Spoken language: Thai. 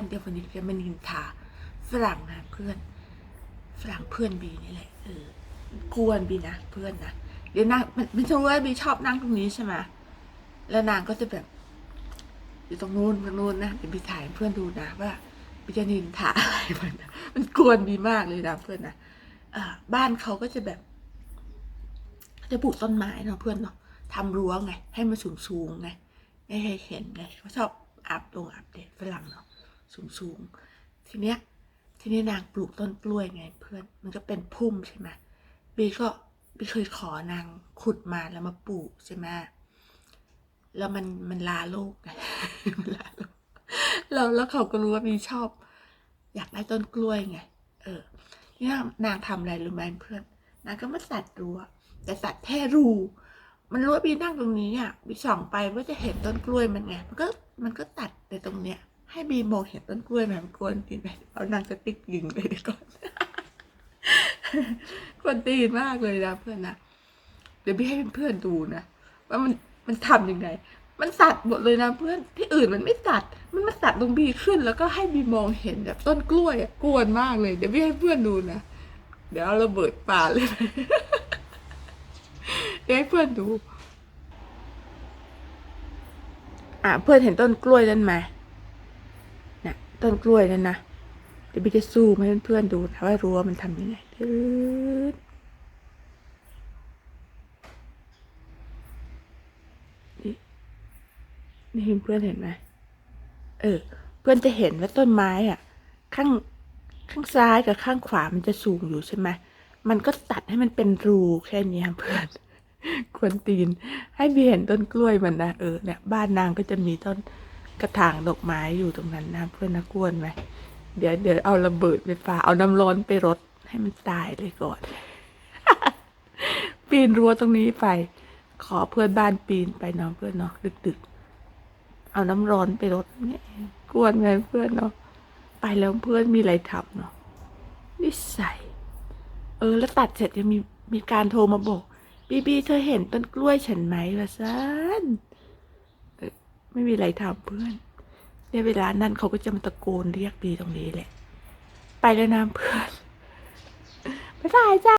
อนเดี๋ยววันนี้จะมานินทาฝรั่งนะเพื่อนฝรั่งเพื่อนบีนี่แหละเออกวนบีนะเพื่อนนะเดี๋ยวนางมันมันจะรู้ว่าบีชอบนั่งตรงนี้ใช่ไหมแล้วนางก็จะแบบ อยู่ตรงนู้นตรงนู้นนะเดี๋ยวบีถ่ายเพื่อนดูนะว่าบีจะนินทาอะไรมันมันกวนบีมากเลยนะเพื่อนนะอ่าบ้านเขาก็จะแบบ จะปลูกต้นไม้เนาะเพื่อนเนาะทำรั้วไง ให้มันสูงสูงไงไม่ให้เห็นไงเขาชอบอัพลงอัพเดตฝรั่งเนาะ สูงสูงๆ ทีเนี้ยทีนี้นางปลูกต้นกล้วยไงเพื่อน มันก็เป็นพุ่มใช่ไหมบีก็บีเคยขอนางขุดมาแล้วมาปลูกใช่ไหมแล้วมันมันลาโลกไงมันลาโลกแล้วแล้วเขาก็รู้ว่าบีชอบ อยากได้ต้นกล้วยไง เออนี่นางนางทำอะไรรู้ไหมเพื่อน นางก็มาสัตว์รั้วแต่สัตว์แค่รูมันรู้ว่าบีนั่งตรงนี้อะบีส่องไปว่าจะเห็นต้นกล้วยมันไง มันก็มันก็ตัดในตรงเนี้ย ให้บีมองเห็นต้นกล้วยแบบกวนตีนไปเอานางสติ๊กยิงไปดีก่อนกวนตีนมากเลยนะเพื่อนนะเดี๋ยวบีให้เพื่อนดูนะว่ามันมันทำยังไงมันสัตว์หมดเลยนะเพื่อนที่อื่นมันไม่สัตัดมันมาสัตัดตรงบีขึ้น แล้วก็ให้บีมองเห็นแบบต้นกล้วยกวนมากเลย เดี๋ยวบีให้เพื่อนดูนะเดี๋ยวเอาระเบิดป่าเลยเดี๋ยวให้เพื่อนดู อะเพื่อนเห็นต้นกล้วยนั่นไหม ต้นกล้วยนั่นนะเดี๋ยวบีจะซูมให้เพื่อนๆดูนะว่ารั้วมันทำยังไงตืดนี่นี่เพื่อนเห็นไหมเออ เพื่อนจะเห็นว่าต้นไม้อะ ข้างข้างซ้ายกับข้างขวามันจะสูงอยู่ใช่ไหมมันก็ตัดให้มันเป็นรูแค่นี้เพื่อนควรตีน ให้บีเห็นต้นกล้วยมันนะเออเนี่ยบ้านนางก็จะมีต้น กระถางดอกไม้อยู่ตรงนั้นนะเพื่อนนะกวนไหมเดี๋ยวเดี๋ยวเอาระเบิดไปฟ้าเอาน้ำร้อนไปรดให้มันตายเลยก่อน ปีนรั้วตรงนี้ไป ขอเพื่อนบ้านปีนไปเนาะเพื่อนเนาะดึกๆ เอาน้ำร้อนไปรดเนี่ยกวนไงเพื่อนเนาะไปแล้วเพื่อนมีอะไรทำเนาะนิสัยเออ แล้วตัดเสร็จยังมีมีการโทรมาบอก บีบีเธอเห็นต้นกล้วยฉันไหมวะซัน ไม่มีอะไรทำเพื่อนเนี่ยเวลานั้นเขาก็จะมาตะโกนเรียกบีตรงนี้แหละ ไปแล้วนะเพื่อน บ๊ายบายจ้า